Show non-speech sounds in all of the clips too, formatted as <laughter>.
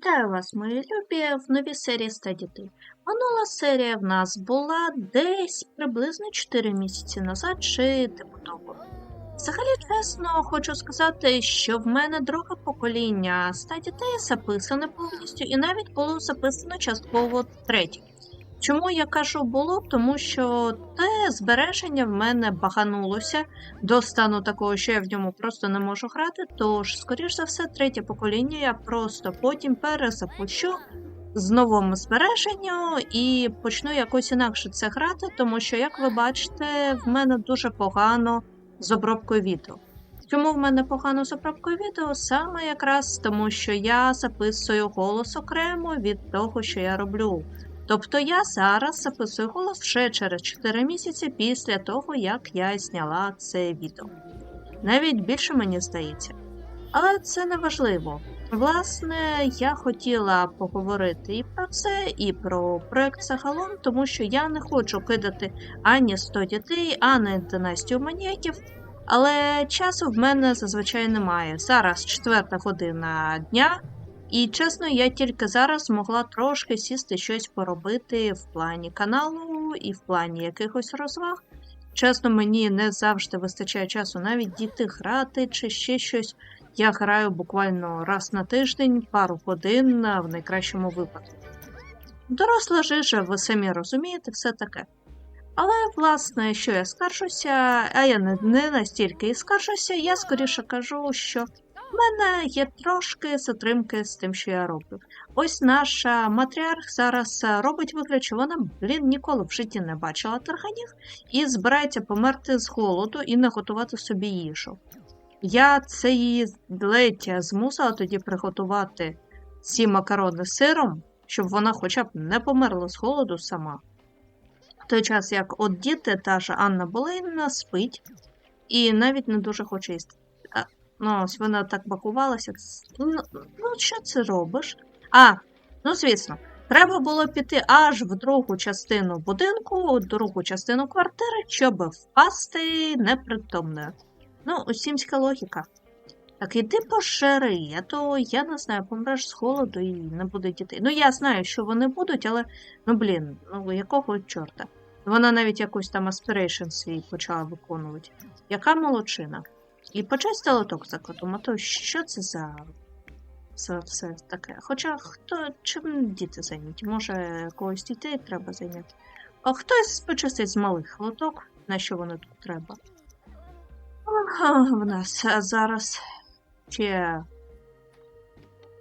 Вітаю вас, мої любі, в новій серії «100 дітей». Минула серія в нас була десь приблизно 4 місяці назад чи типу того. Взагалі, чесно, хочу сказати, що в мене друге покоління 100 дітей записане повністю, і навіть було записано частково третє. Чому я кажу було? Тому що те збереження в мене баганулося до стану такого, що я в ньому просто не можу грати. Тож, скоріш за все, третє покоління я просто потім перезапущу з новим збереженням і почну якось інакше це грати, тому що, як ви бачите, в мене дуже погано з обробкою відео. Чому в мене погано з обробкою відео? Саме якраз тому, що я записую голос окремо від того, що я роблю. Тобто я зараз записую голос вже через 4 місяці після того, як я зняла це відео. Навіть більше мені здається. Але це не важливо. Власне, я хотіла поговорити і про це, і про проект загалом, тому що я не хочу кидати ані 100 дітей, ані династію маніяків. Але часу в мене зазвичай немає. Зараз четверта година дня. І чесно, я тільки зараз змогла трошки сісти щось поробити в плані каналу і в плані якихось розваг. Чесно, мені не завжди вистачає часу навіть діти грати чи ще щось. Я граю буквально раз на тиждень, пару годин в найкращому випадку. Доросла жижа, ви самі розумієте, все таке. Але, власне, що я скаржуся, а я не, не настільки і скаржуся, я скоріше кажу, що в мене є трошки затримки з тим, що я роблю. Ось наша матріарх зараз е, робить вигляд, що вона, блін, ніколи в житті не бачила тарганів і збирається померти з голоду і не готувати собі їжу. Я це її ледь змусила тоді приготувати ці макарони з сиром, щоб вона хоча б не померла з голоду сама. В той час, як от діти, та ж Анна Болейна спить і навіть не дуже хоче їсти. Ну, ось вона так бакувалася. Ну, ну, що це робиш? А, ну звісно, треба було піти аж в другу частину будинку, в другу частину квартири, щоб впасти непритомною. Ну, усімська логіка. Так іди пошири, а то я не знаю, помреш з голоду і не буде дітей. Ну, я знаю, що вони будуть, але ну блін, ну якого чорта? Вона навіть якусь там aspiration свій почала виконувати. Яка молодчина? І почасти лоток за котом, а то що це за це все таке? Хоча хто чим діти зайняті? Може, когось дітей треба зайняти? А хтось почистить з малих лоток, на що воно тут треба? Ага, в нас зараз ще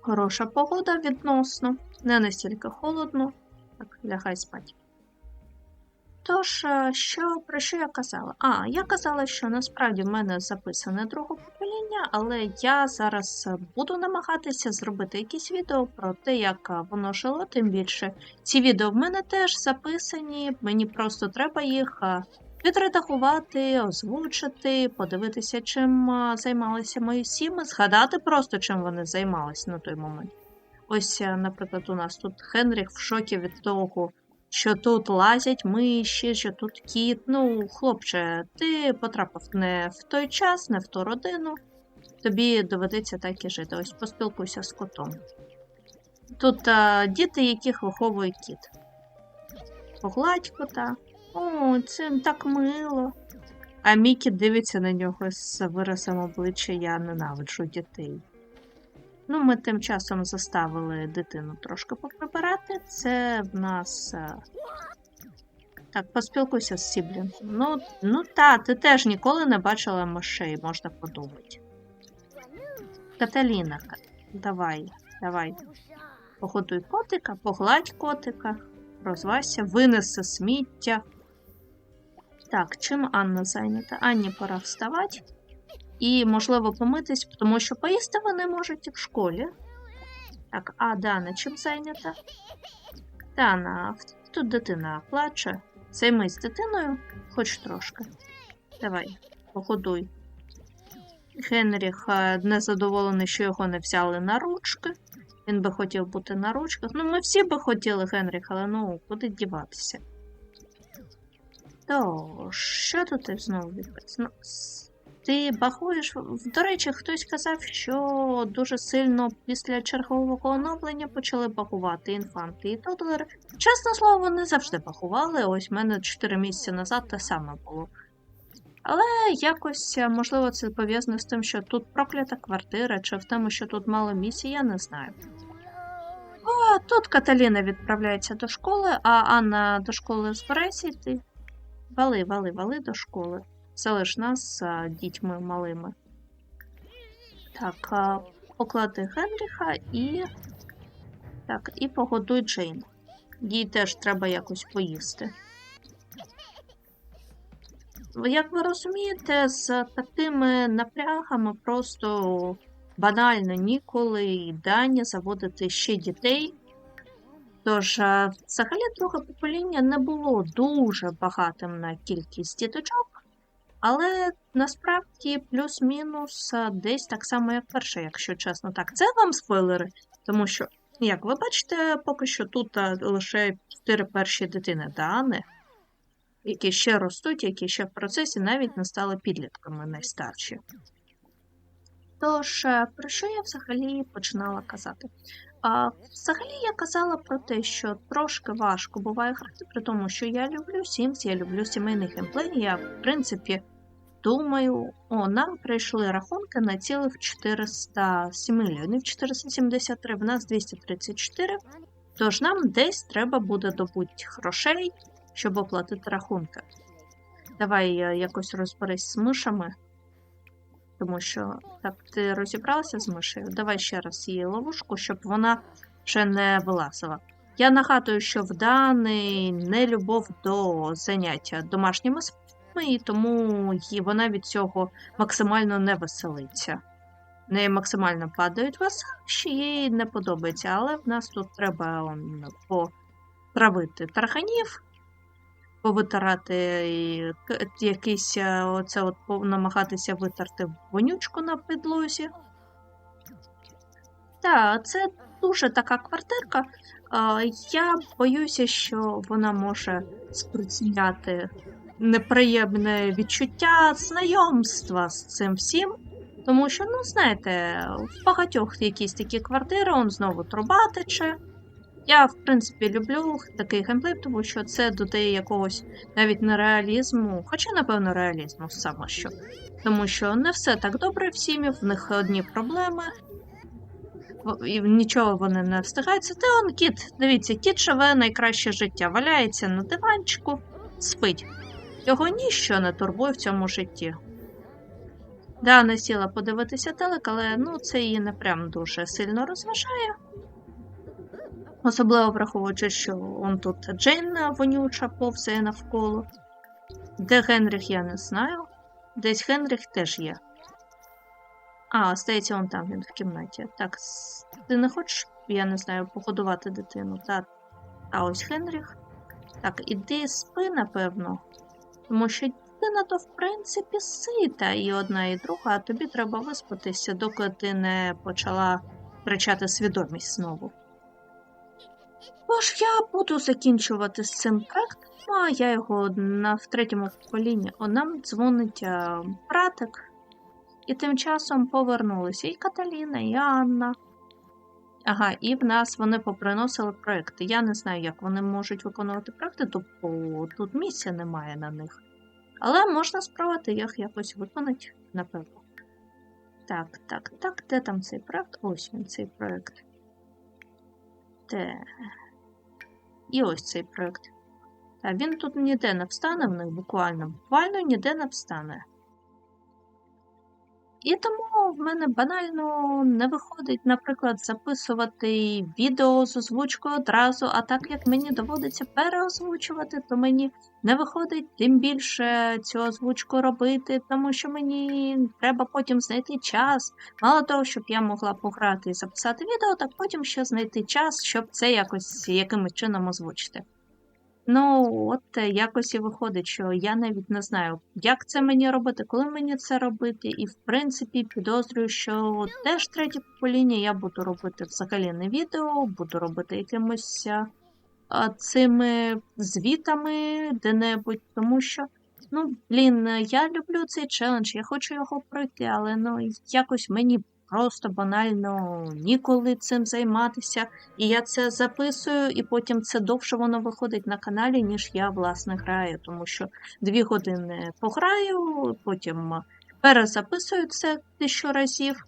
хороша погода відносно, не настільки холодно. Так, лягай спать. Тож, е, що про що я казала? А, я казала, що насправді в мене записане друге покоління, але я зараз буду намагатися зробити якісь відео про те, як воно жило, тим більше. Ці відео в мене теж записані, мені просто треба їх е, відредагувати, озвучити, подивитися, чим е, займалися мої сіми, згадати просто, чим вони займалися на той момент. Ось, наприклад, у нас тут Хенріх в шокі від того що тут лазять миші, що тут кіт. Ну, хлопче, ти потрапив не в той час, не в ту родину. Тобі доведеться так і жити. Ось поспілкуйся з котом. Тут а, діти, яких виховує кіт. Погладь кота. О, це так мило. А Мікі дивиться на нього з виразом обличчя я ненавиджу дітей. Ну, ми тим часом заставили дитину трошки поприбирати. Це в нас. е, Так, поспілкуйся з Сіблін. Ну, ну та, ти теж ніколи не бачила мишей, можна подумати. Каталіна, давай, давай. Погодуй котика, погладь котика, розвайся, винеси сміття. Так, чим Анна зайнята? Анні пора вставати і, можливо, помитись, тому що поїсти вони можуть і в школі. Так, а Дана чим зайнята? Дана, тут дитина плаче. Займись дитиною хоч трошки. Давай, погодуй. Генріх е, незадоволений, що його не взяли на ручки. Він би хотів бути на ручках. Ну, ми всі би хотіли Генріх, але ну, куди діватися? То, що тут знову відбувається? Ну, Ти бахуєш. До речі, хтось казав, що дуже сильно після чергового оновлення почали бахувати інфанти і тодлери. Чесне слово, вони завжди бахували. Ось в мене 4 місяці назад те саме було. Але якось, е, можливо, це пов'язано з тим, що тут проклята квартира, чи в тому, що тут мало місій, я не знаю. О, тут Каталіна відправляється до школи, а Анна до школи збирається йти. Вали, вали, вали до школи. Залиш нас з дітьми малими. Так, поклади Генріха і. Так, і погодуй Джейн. Їй теж треба якось поїсти. Як ви розумієте, з такими напрягами просто банально ніколи і дані заводити ще дітей. Тож, взагалі, друге покоління не було дуже багатим на кількість діточок, але насправді плюс-мінус е, десь так само, як перше, якщо чесно. Так, це вам спойлери, тому що, як ви бачите, поки що тут е, лише чотири перші дитини Дани, які ще ростуть, які ще в процесі навіть не стали підлітками найстарші. Тож, е, про що я взагалі починала казати? А, взагалі я казала про те, що трошки важко буває грати, при тому, що я люблю Sims, я люблю сімейний геймплей. Я, в принципі, думаю, о, нам прийшли рахунки на цілих 407 мільйонів 473, в нас 234. Тож нам десь треба буде добути грошей, щоб оплатити рахунки. Давай е, якось розберись з мишами. Тому що так, ти розібралася з мишею? Давай ще раз її ловушку, щоб вона ще не вилазила. Я нагадую, що в даний нелюбов до заняття домашніми справами, і тому їй- вона від цього максимально не веселиться. В неї максимально падають веселищі, їй не подобається, але в нас тут треба он, потравити тарганів, повитирати і якийсь е, оце от намагатися витерти вонючку на підлозі. Так, це дуже така квартирка. Я боюся, що вона може спричиняти неприємне відчуття знайомства з цим всім. Тому що, ну, знаєте, в багатьох якісь такі квартири, он знову труба тече. Я, в принципі, люблю такий геймплей, тому що це додає якогось навіть не реалізму, хоча, напевно, реалізму саме що. Тому що не все так добре в сім'ї, в них одні проблеми, і нічого вони не встигають. Це он кіт. Дивіться, кіт живе найкраще життя, валяється на диванчику, спить. Його ніщо не турбує в цьому житті. Да, не сіла подивитися телек, але ну, це її не прям дуже сильно розважає. Особливо враховуючи, що он тут Джейн вонюча повзає навколо. Де Генріх, я не знаю. Десь Генріх теж є. А, стається он там, він в кімнаті. Так, ти не хочеш, я не знаю, погодувати дитину? Так. А ось Генріх. Так, іди спи, напевно. Тому що дитина то, в принципі, сита і одна, і друга, а тобі треба виспатися, доки ти не почала втрачати свідомість знову. Тож я буду закінчувати з цим проектом, а я його на в третьому поколінні. О, нам дзвонить а, братик. І тим часом повернулися і Каталіна, і Анна. Ага, і в нас вони поприносили проекти. Я не знаю, як вони можуть виконувати проекти, тобто тут місця немає на них. Але можна спробувати їх якось виконати, напевно. Так, так, так, де там цей проект? Ось він, цей проект. Де? І ось цей проект. Так, він тут ніде не встане в них буквально. Буквально ніде не встане. І тому в мене банально не виходить, наприклад, записувати відео з озвучкою одразу, а так як мені доводиться переозвучувати, то мені не виходить тим більше цю озвучку робити, тому що мені треба потім знайти час. Мало того, щоб я могла пограти і записати відео, так потім ще знайти час, щоб це якось якимось чином озвучити. Ну, от е, якось і виходить, що я навіть не знаю, як це мені робити, коли мені це робити, і в принципі підозрюю, що теж третє покоління я буду робити взагалі не відео, буду робити якимось а, а, цими звітами де-небудь, тому що Ну, блін, е, я люблю цей челендж, я хочу його пройти, але ну якось мені просто банально ніколи цим займатися. І я це записую, і потім це довше воно виходить на каналі, ніж я власне граю, тому що дві години пограю, потім перезаписую це тисячу разів.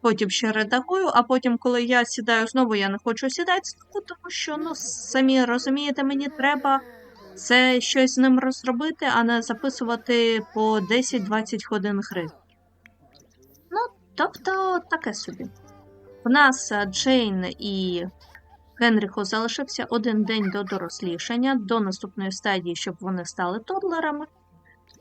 Потім ще редагую, а потім, коли я сідаю знову, я не хочу сідати знову, тому що, ну, самі розумієте, мені треба це щось з ним розробити, а не записувати по 10-20 годин гри. Тобто, таке собі. В нас е, Джейн і Генріху залишився один день до дорослішання, до наступної стадії, щоб вони стали тодлерами.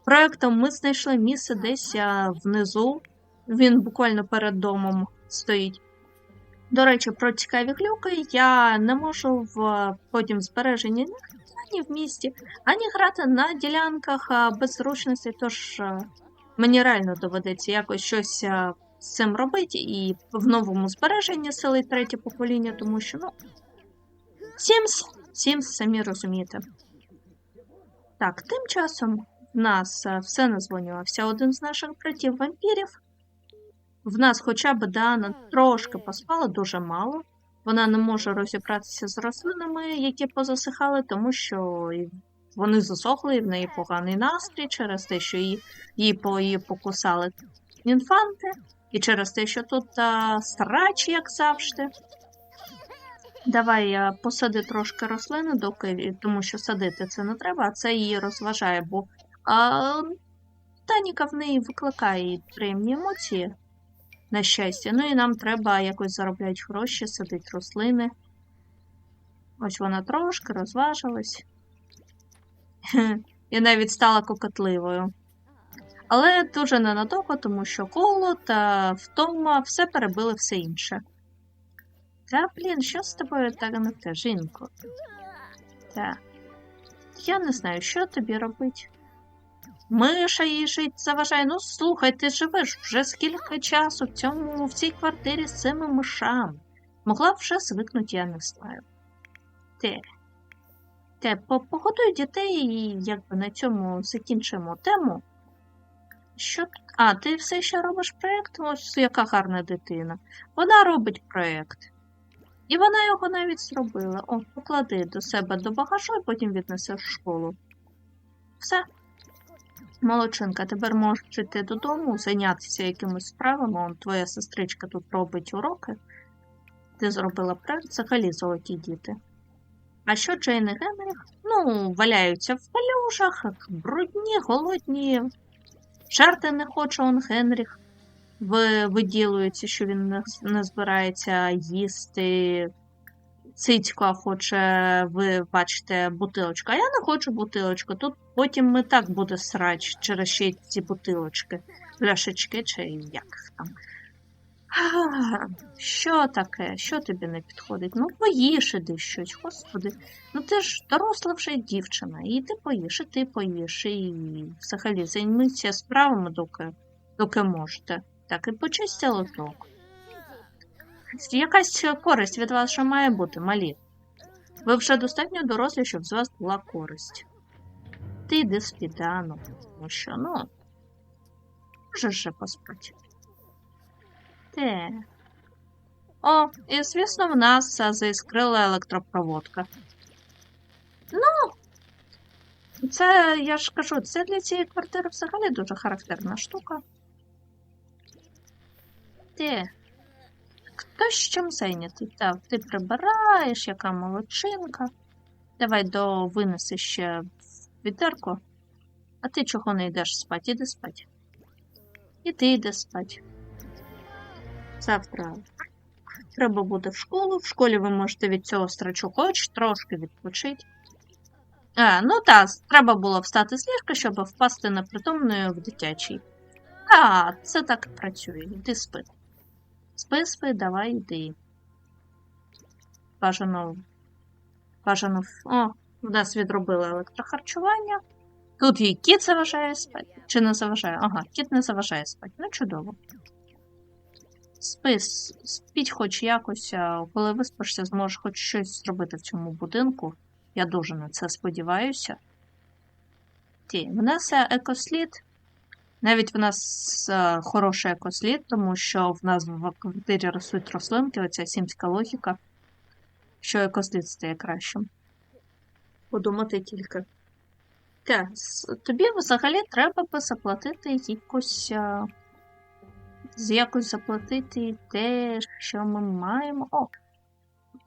Проектом ми знайшли місце десь внизу. Він буквально перед домом стоїть. До речі, про цікаві глюки я не можу в е, потім збереженні ані в місті, ані грати на ділянках без зручності, тож мені реально доведеться якось щось цим робити і в новому збереженні сили третє покоління, тому що, ну, Sims, Sims, самі розумієте. Так, тим часом в нас все назвонювався один з наших братів вампірів. В нас хоча б Дана трошки поспала, дуже мало. Вона не може розібратися з рослинами, які позасихали, тому що вони засохли, і в неї поганий настрій через те, що її, її покусали інфанти, і через те, що тут а, срач, як завжди. Давай а, посади трошки рослини, доки, тому що садити це не треба, а це її розважає, бо а, Таніка в неї викликає приємні емоції на щастя. Ну і нам треба якось заробляти гроші, садити рослини. Ось вона трошки розважилась. <laughs> І навіть стала кокотливою. Але дуже ненадовго, тому що коло та втома все перебили все інше. Та, блін, що з тобою так не те, жінко? Та. Я не знаю, що тобі робити. Миша їй жить заважає. Ну слухай, ти живеш вже скільки часу в цьому в цій квартирі з цими мишами. Могла б вже звикнути, я не знаю. Те. Те, погодуй дітей і якби на цьому закінчимо тему. Що? А, ти все ще робиш проєкт? Ось яка гарна дитина. Вона робить проєкт. І вона його навіть зробила. О, поклади до себе до багажу і потім віднесеш в школу. Все. Молодчинка, тепер можеш йти додому, зайнятися якимись справами. Он, твоя сестричка тут робить уроки. Ти зробила проект, взагалі золоті діти. А що Джейн і Генріх? Ну, валяються в палюшах, брудні, голодні. Жарти не хоче он Генріх. Виділюється, що він не, збирається їсти Цицька хоче, ви бачите, бутилочку. А я не хочу бутилочку. Тут потім ми так буде срач через ще ці бутилочки, пляшечки чи як там. А, Що таке? Що тобі не підходить? Ну, поїж іди щось, господи. Ну ти ж доросла вже дівчина, і ти поїш, і ти поїш, і взагалі займіться справами, доки, доки можете. Так, і почисти лоток. Якась користь від вас ще має бути, малі. Ви вже достатньо дорослі, щоб з вас була користь. Ти йди спідану, тому що, ну, можеш же поспати. Те. О, і звісно, в нас заіскрила електропроводка. Ну, це, я ж кажу, це для цієї квартири взагалі дуже характерна штука. Те. Хтось чим зайнятий? Так, ти прибираєш, яка молодчинка. Давай до винеси ще в відерко. А ти чого не йдеш спати? Іди спати. І ти йди спати. Завтра треба буде в школу. В школі ви можете від цього страчу хоч трошки відпочити. А, ну так, треба було встати з ліжка, щоб впасти непритомною в дитячий. А, це так і працює. Іди спи. Спи, спи, давай йди. Бажано. Бажано. О, в нас відробили електрохарчування. Тут їй кіт заважає спати. Чи не заважає? Ага, кіт не заважає спати. Ну, чудово. Спи, спіть хоч якось, а коли виспишся, зможеш хоч щось зробити в цьому будинку. Я дуже на це сподіваюся. самості. В нас е, екослід. Навіть в нас е, хороший екослід, тому що в нас в квартирі ростуть рослинки, оця сімська логіка, що екослід стає кращим. Подумати тільки. Так, тобі взагалі треба би заплатити якось. е, якось заплатити те, що ми маємо. О!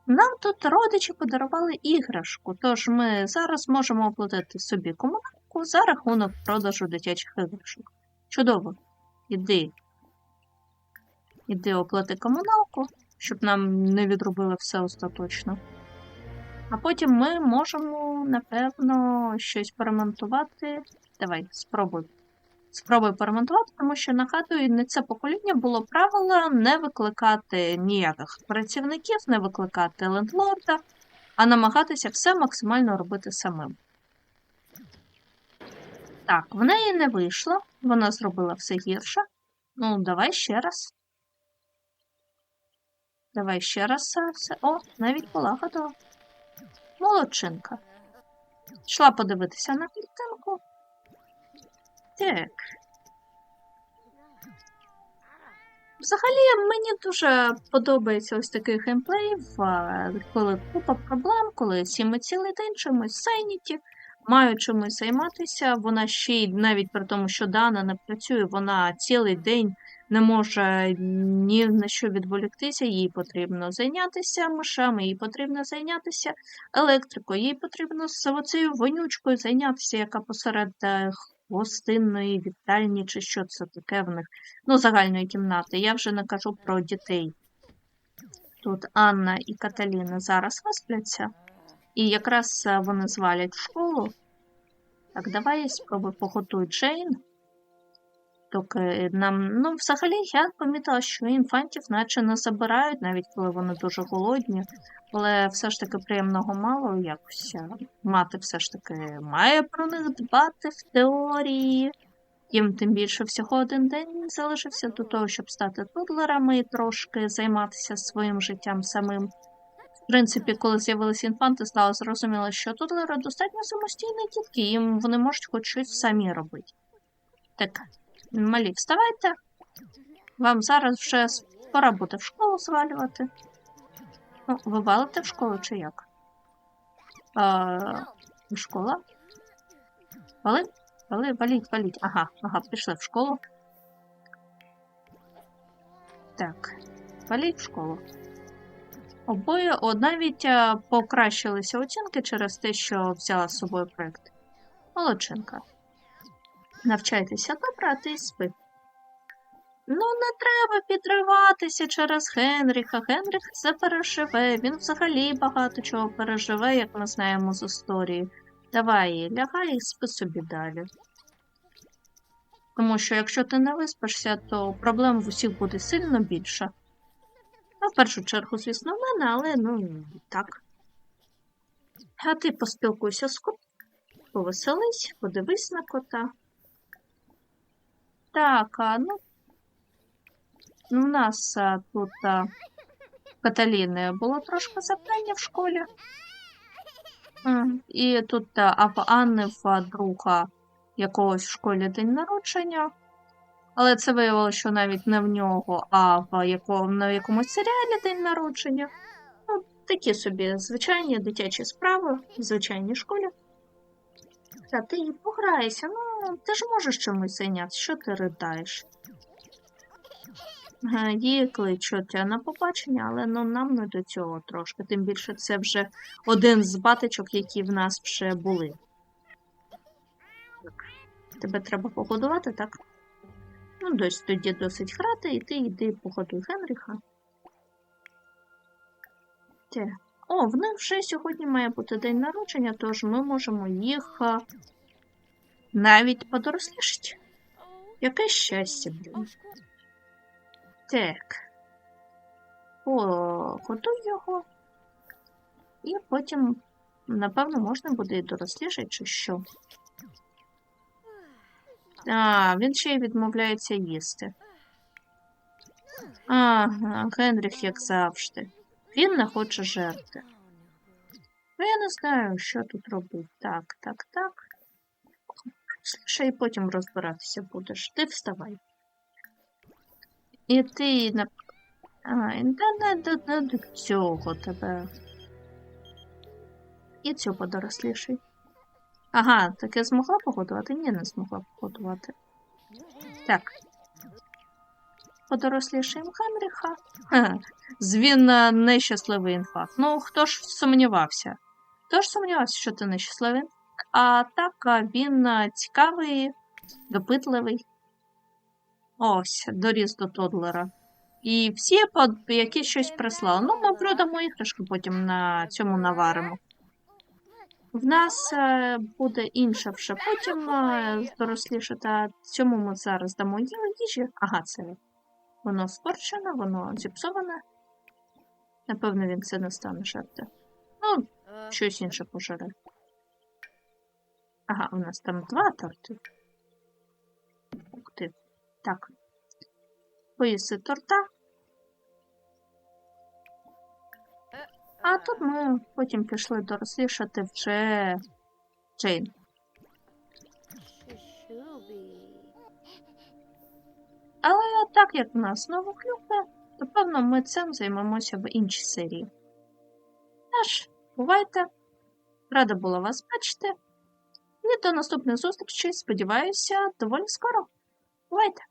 Нам тут родичі подарували іграшку, тож ми зараз можемо оплатити собі комуналку за рахунок продажу дитячих іграшок. Чудово. Іди. Іди оплати комуналку, щоб нам не відробили все остаточно. А потім ми можемо, напевно, щось поремонтувати. Давай, спробуй. Спробуй поремонтувати, тому що нагадую, не це покоління було правило не викликати ніяких працівників, не викликати лендлорда, а намагатися все максимально робити самим. Так, в неї не вийшло, вона зробила все гірше. Ну, давай ще раз. Давай ще раз все. О, навіть була готова. Молодчинка. Йшла подивитися на картинку. Так. Взагалі, мені дуже подобається ось такий геймплей, коли купа проблем, коли всі ми цілий день чимось зайняті, мають чимось займатися. Вона ще й навіть при тому, що Дана не працює, вона цілий день не може ні на що відволіктися, їй потрібно зайнятися мишами, їй потрібно зайнятися електрикою, їй потрібно з оцею вонючкою зайнятися, яка посеред е, гостинної вітальні, чи що це таке в них, ну, загальної кімнати. Я вже не кажу про дітей. Тут Анна і Каталіна зараз виспляться, і якраз е, вони звалять в школу. Так, давай я спробую поготуй Джейн. Доки нам, ну, взагалі, я помітила, що інфантів наче не забирають, навіть коли вони дуже голодні. Але все ж таки приємного мало якось. е, Мати все ж таки має про них дбати в теорії. Їм тим більше всього один день залишився до того, щоб стати тудлерами і трошки займатися своїм життям самим. В принципі, коли з'явилися інфанти, стало зрозуміло, що тудлери достатньо самостійні дітки, їм вони можуть хоч щось самі робити. Так, малі, вставайте. Вам зараз вже пора буде в школу звалювати. Ну, ви валите в школу чи як? А, школа? Вали? Вали, валіть, валіть. Ага, ага, пішли в школу. Так, валіть в школу. Обоє о, навіть покращилися оцінки через те, що взяла з собою проєкт. Молодчинка. Навчайтеся добре, а спи. Ну, не треба підриватися через Генріха. Генріх це переживе. Він взагалі багато чого переживе, як ми знаємо з історії. Давай, лягай і спи собі далі. Тому що якщо ти не виспишся, то проблем в усіх буде сильно більше. Ну, в першу чергу, звісно, в мене, але ну так. А ти поспілкуйся з котом, повеселись, подивись на кота. Так, а ну. Ну, У нас а, тут а, Каталіни було трошки запитання в школі. І тут а, в Анни в друга якогось в школі день народження. Але це виявилося, що навіть не в нього, а в якому, на якомусь серіалі день народження. Ну, такі собі звичайні дитячі справи в звичайній школі. Та ти і пограйся, ну ти ж можеш чимось зайнятися, що ти ридаєш? Її кличуть на побачення, але ну нам не до цього трошки. Тим більше це вже один з батечок, які в нас вже були. Тебе треба погодувати, так? Ну, дось тоді досить грати, і ти йди погодуй Генріха. Те. О, в них вже сьогодні має бути день народження, тож ми можемо їх навіть подорослішити. Яке щастя, блін. Так. Погодуй його. І потім, напевно, можна буде і дорослішати, чи що. А, він ще й відмовляється їсти. Ага, Генріх, як завжди. Він не хоче жерти. Ну, я не знаю, що тут робити. Так, так, так. І потім розбиратися будеш. Ти вставай. І ти на. Ай, да не до, не до цього тебе. І цього подоросліший. Ага, так я змогла погодувати? Ні, не змогла погодувати. Так. Подорослішаємо Генріха. Звін е, нещасливий інфаркт. Ну, хто ж сумнівався? Хто ж сумнівався, що ти нещасливий? А так, він цікавий, допитливий. Ось, доріс до Тодлера. І всі, які щось прислали. Ну, ми продамо іграшки, потім на цьому наваримо. В нас е, буде інша вже потім е, доросліше, та цьому ми зараз дамо їжі. Ага, це воно спорчене, воно зіпсоване. Напевно, він це не стане жерти. Ну, щось інше пожере. Ага, у нас там два торти. Ух ти. Так. Поїсти торта. А тут ми потім пішли дорослішати вже Джейн. Але так як в нас знову клюкне, то певно ми цим займемося в іншій серії. Тож, бувайте! Рада була вас бачити. І до наступних зустрічей, сподіваюся, доволі скоро. Бувайте!